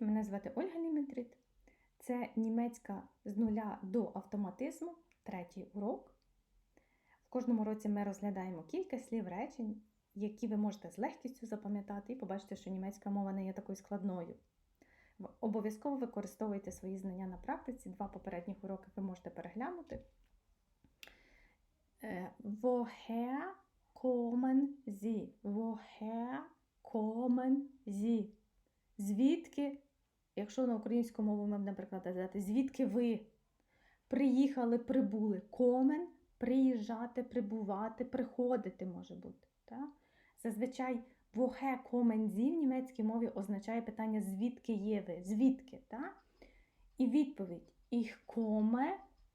Мене звати Ольга Ліметрит. Це німецька з нуля до автоматизму, третій урок. В кожному році ми розглядаємо кілька слів речень, які ви можете з легкістю запам'ятати і побачите, що німецька мова не є такою складною. Обов'язково використовуйте свої знання на практиці. Два попередніх уроки ви можете переглянути. Е, Woher kommen Sie? Woher kommen Sie? Звідки, якщо на українську мову ми будемо перекладати, звідки ви приїхали, прибули? Комен приїжджати, прибувати, приходити може бути. Так? Зазвичай kommen Sie в німецькій мові означає питання, звідки є ви, звідки. Так? І відповідь Ich komme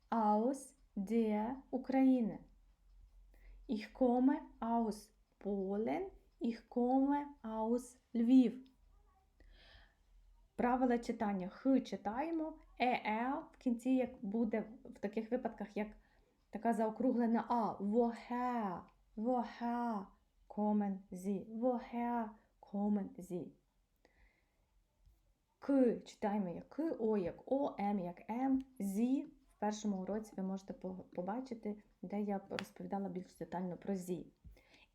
aus der Ukraine. Ich komme aus Polen. Ich komme aus Lviv. Правила читання Х читаємо, е в кінці як буде в таких випадках, як така заокруглена А. Woher, woher kommen Sie, woher kommen Sie. К читаємо як К, О як О, М як М, Зі. В першому уроці ви можете побачити, де я розповідала більш детально про Зі.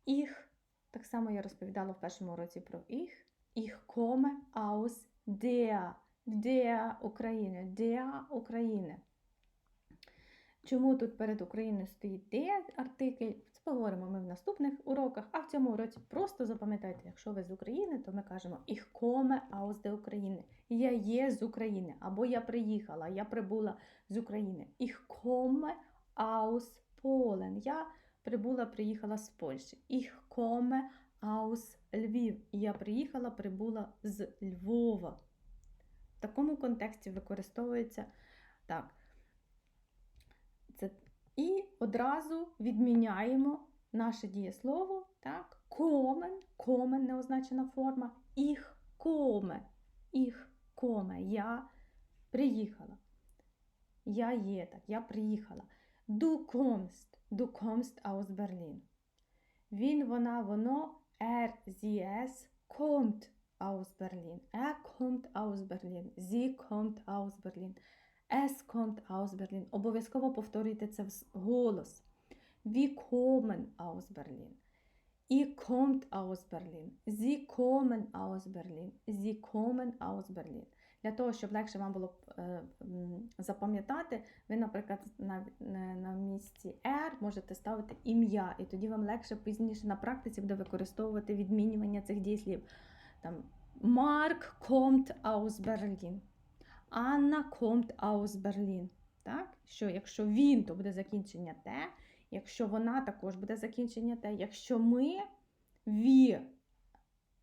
Їх, так само я розповідала в першому уроці про їх. Ich komme aus der, der України, der України. Чому тут перед Україною стоїть der артикль? Це поговоримо ми в наступних уроках, а в цьому уроці просто запам'ятайте, якщо ви з України, то ми кажемо Ich komme aus der України. Я є з України, або я приїхала, я прибула з України. Ich komme aus Polen. Я прибула, приїхала з Польщі. Ich komme aus Львів. Я приїхала, прибула з Львова. В такому контексті використовується так. Це, і одразу відміняємо наше дієслово, так, комен, комен неозначена форма, їх коме, їх коме, я приїхала. Я є так, я приїхала. Du kommst, du kommst aus Berlin. Він, вона, воно, er, sie, es kommt aus Berlin. Er kommt aus Berlin. Sie kommt aus Berlin. Es kommt aus Berlin. Обов'язково повторюйте це голос. Wir kommen aus Berlin. Ihr kommt aus Berlin. Sie kommen aus Berlin. Sie kommen aus Berlin. Для того, щоб легше вам було е, запам'ятати, ви, наприклад, на, на, місці R можете ставити ім'я, і тоді вам легше пізніше на практиці буде використовувати відмінювання цих дієслів. Там Марк kommt aus Berlin. Анна kommt aus Berlin. Так? Що якщо він, то буде закінчення те, якщо вона також буде закінчення те, якщо ми, wir,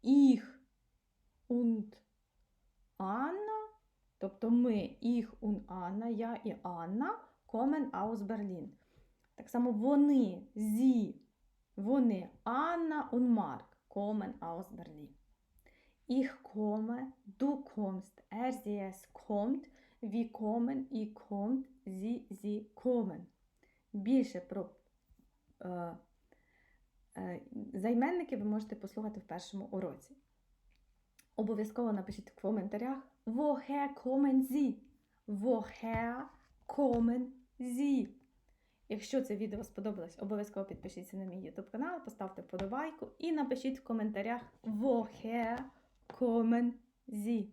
їх und Анна, тобто ми, їх und Анна, я і Анна, kommen aus Berlin. Так само вони, зі, вони, Анна und Марк. Ich komme, du kommst, er, sie, es kommt, wir kommen, ihr kommt, sie, sie kommen. Більше про е, е, займенники ви можете послухати в першому уроці. Обов'язково напишіть в коментарях Woher kommen Sie? Woher kommen? Якщо це відео сподобалось, обов'язково підпишіться на мій YouTube канал, поставте вподобайку і напишіть в коментарях kommen Sie?